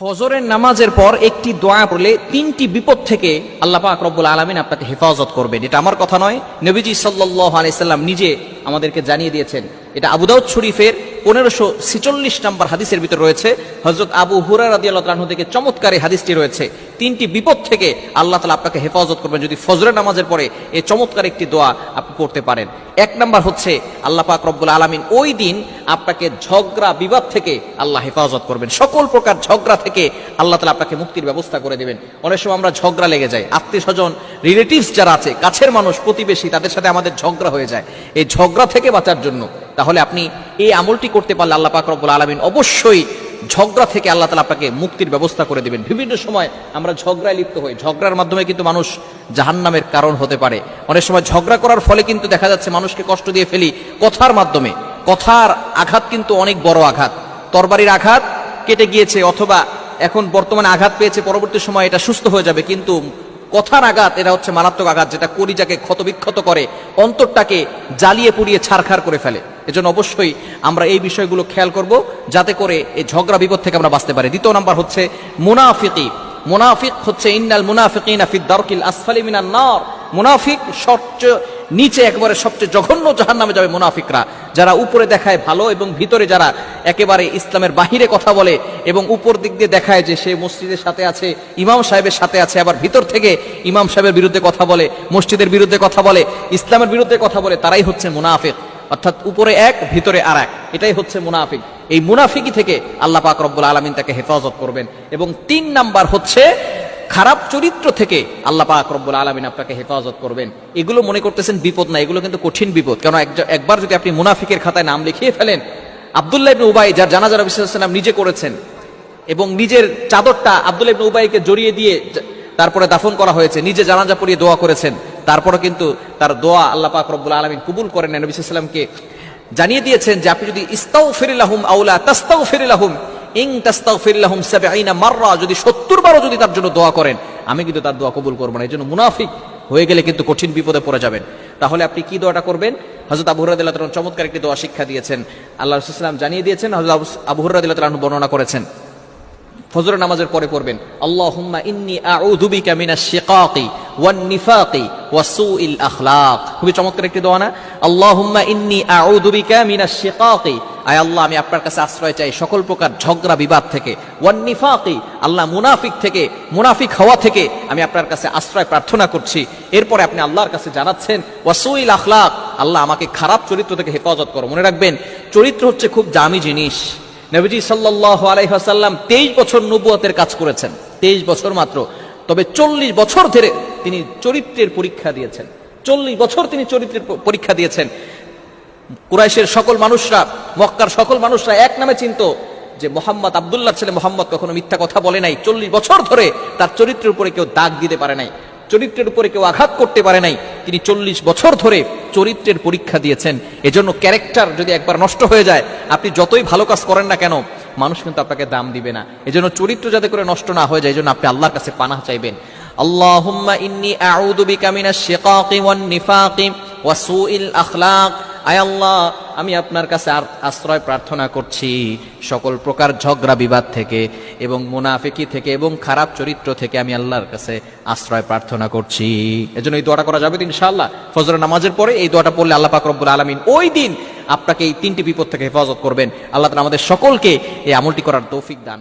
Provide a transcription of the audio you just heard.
ফজরের নামাজের পর একটি দোয়া পড়লে তিনটি বিপদ থেকে আল্লাহ পাক রব্বুল আলমিন আপনাকে হেফাজত করবেন। এটা আমার কথা নয়। নবীজি সাল্লাহ আলাইসাল্লাম নিজে আমাদেরকে জানিয়ে দিয়েছেন। এটা আবুদাউদ শরীফের পনেরোশো ছিচল্লিশ নম্বর হাদিসের ভিতরে রয়েছে। হজরত আবু হুরার রাদি আল্লাহ থেকে চমৎকার হাদিসটি রয়েছে। তিনটি বিপদ থেকে আল্লাহ তালা আপনাকে হেফাজত করবেন। যদি ফজরের নামাজের পরে এই চমৎকার একটি দোয়া আপনি করতে পারেন। এক নাম্বার হচ্ছে আল্লাহ পাক রব্বুল আলমিন ওই দিন আপনাকে ঝগড়া বিবাদ থেকে আল্লাহ হেফাজত করবেন। সকল প্রকার ঝগড়া থেকে আল্লাহ তালা আপনাকে মুক্তির ব্যবস্থা করে দেবেন। অনেক সময় আমরা ঝগড়া লেগে যাই। আত্মীয় স্বজন রিলেটিভস যারা আছে, কাছের মানুষ, প্রতিবেশী, তাদের সাথে আমাদের ঝগড়া হয়ে যায়। এই ঝগড়া থেকে বাঁচার জন্য তাহলে আপনি এই আমলটি করতে পারলে আল্লাহ পাক রব্বুল আলমিন অবশ্যই ঝগড়া থেকে আল্লাহ তালা আপনাকে মুক্তির ব্যবস্থা করে দেবেন। বিভিন্ন সময় আমরা ঝগড়ায় লিপ্ত হই। ঝগড়ার মাধ্যমে কিন্তু মানুষ জাহান্নামের কারণ হতে পারে। অনেক সময় ঝগড়া করার ফলে কিন্তু দেখা যাচ্ছে মানুষকে কষ্ট দিয়ে ফেলি কথার মাধ্যমে। কথার আঘাত কিন্তু অনেক বড় আঘাত। তরবারির আঘাত কেটে গিয়েছে অথবা এখন বর্তমানে আঘাত পেয়েছে, পরবর্তী সময় এটা সুস্থ হয়ে যাবে, কিন্তু কথার আঘাত এটা হচ্ছে মারাত্মক আঘাত, যেটা করিজাকে ক্ষতবিক্ষত করে, অন্তরটাকে জ্বালিয়ে পুড়িয়ে ছারখার করে ফেলে। এজন্য অবশ্যই আমরা এই বিষয়গুলো খেয়াল করব, যাতে করে এই ঝগড়া বিপদ থেকে আমরা বাঁচতে পারি। দ্বিতীয় নাম্বার হচ্ছে মুনাফিকি। মুনাফিক হচ্ছে ইন্নাল মুনাফিকিনা ফিদ দারকিল আসফালি মিনান নার। মুনাফিক সবচেয়ে নিচে একবারে সবচেয়ে জঘন্য জাহান নামে যাবে মুনাফিকরা, যারা উপরে দেখায় ভালো এবং ভিতরে যারা একেবারে ইসলামের বাহিরে কথা বলে এবং উপর দিক দিয়ে দেখায় যে সে মসজিদের সাথে আছে, ইমাম সাহেবের সাথে আছে, আবার ভিতর থেকে ইমাম সাহেবের বিরুদ্ধে কথা বলে, মসজিদের বিরুদ্ধে কথা বলে, ইসলামের বিরুদ্ধে কথা বলে, তারাই হচ্ছে মুনাফিক। অর্থাৎ উপরে এক, ভিতরে আর এক। এটাই হচ্ছে মুনাফিক। এই মুনাফিকি থেকে আল্লাহ পাক রব্বুল আলমিন তাকে হেফাজত করবেন। এবং তিন নাম্বার হচ্ছে খারাপ চরিত্র থেকে আল্লাহ পাক রব্বুল আলমিন আপনাকে হেফাজত করবেন এগুলো মনে করতেছেন বিপদ না, এগুলো কিন্তু কঠিন বিপদ কেন এক- একবার যদি আপনি মুনাফিকের খাতায় নাম লিখিয়ে ফেলেন, আবদুল্লাহ ইবনে উবাই, যার জানাজা আলাইহি নিজে করেছেন, এবং নিজের চাদরটা আব্দুল ইবনে উবাইকে জড়িয়ে দিয়ে তারপরে দাফন করা হয়েছে, নিজে জানাজা পড়িয়ে দোয়া করেছেন, তারপরে কিন্তু তার দোয়া আল্লাহ পাক রব্বুল আলমিন কবুল করেন। নবী সাল্লামকে জানিয়ে দিয়েছেন যে, আপনি যদি ইস্তাউ ফিরিলাহুম আউলা তাস্তাউ ফিরিলাহুম ইং তাস্তাউ ফিরিলাহুম সাবঈনা মাররা, যদি 70 বারও যদি তার জন্য দোয়া করেন, আমি কিন্তু তার দোয়া কবুল করব না। এই জন্য মুনাফিক হয়ে গেলে কিন্তু কঠিন বিপদে পড়ে যাবেন। তাহলে আপনি কি দোয়াটা করবেন? হযরত আবু হুরায়রা রাদিয়াল্লাহু চমৎকার একটি দোয়া শিক্ষা দিয়েছেন। আল্লাহ রাসূল সাল্লাল্লাহু জানিয়ে দিয়েছেন, হযরত আবু তাআলা বর্ণনা করেছেন ফজর নামাজের পরে পড়বেন। আল্লাহুম্মা ইন্নী আউযু বিকা মিনাশ শিকাকি ওয়ান নিফাকি ওয়া সুইল আখলাক। খুবই চমৎকার একটি দোয়া না? আল্লাহুম্মা ইন্নী আউযু বিকা মিনাশ শিকাকি। আয় আল্লাহ, আমি আপনার কাছে আশ্রয় চাই সকল প্রকার ঝগড়া, বিবাদ থেকে। ওয়ান নিফাকি, আল্লাহ মুনাফিক থেকে, মুনাফিক হওয়া থেকে আমি আপনার কাছে আশ্রয় প্রার্থনা করছি। এরপরে আপনি আল্লাহর কাছে জানাচ্ছেন, ওয়া সুইল আখলাক আল্লাহ আমাকে খারাপ চরিত্র থেকে হেফাজত করো। মনে রাখবেন, চরিত্র হচ্ছে খুব দামি জিনিস। নবীজি সাল্লাহ আলাইহাসাল্লাম তেইশ বছর নবুয়তের কাজ করেছেন। তেইশ বছর মাত্র। তবে চল্লিশ বছর ধরে তিনি চরিত্রের পরীক্ষা দিয়েছেন। চল্লিশ বছর তিনি চরিত্রের পরীক্ষা দিয়েছেন। কুরাইশের সকল মানুষরা, মক্কার সকল মানুষরা এক নামে চিনত যে মোহাম্মদ আবদুল্লাহ ছেলে মোহাম্মদ কখনো মিথ্যা কথা বলে নাই। চল্লিশ বছর ধরে তার চরিত্রের উপরে কেউ দাগ দিতে পারে নাই। চরিত্রের উপরে কেউ আঘাত করতে পারে নাই। তিনি চল্লিশ বছর ধরে চরিত্রের পরীক্ষা দিয়েছেন। এজন্য ক্যারেক্টার যদি একবার নষ্ট হয়ে যায়, আপনি যতই ভালো কাজ করেন না কেন, মানুষ কিন্তু আপনাকে দাম দিবে না। এজন্য চরিত্র যাতে করে নষ্ট না হয়ে যায়, এজন্য আপনি আল্লাহর কাছে পানা চাইবেন। আল্লাহুম্মা ইন্নি আউযু বিকা ওয়ান নিফাকি ওয়া আখলাক। আয় আল্লাহ, আমি আপনার কাছে আশ্রয় প্রার্থনা করছি। সকল প্রকার ঝগড়া বিবাদ থেকে এবং মুনাফিকি থেকে এবং খারাপ চরিত্র থেকে আমি আল্লাহর কাছে আশ্রয় প্রার্থনা করছি। এজন্য এই দোয়াটা করা যাবে তো ইনশাআল্লাহ। ফজর নামাজের পরে এই দোয়াটা পড়লে আল্লাহ পাক রব্বুল আলামিন ওই দিন আপনাকে এই তিনটি বিপদ থেকে হেফাজত করবেন। আল্লাহ তাআলা আমাদের সকলকে এই আমলটি করার তৌফিক দান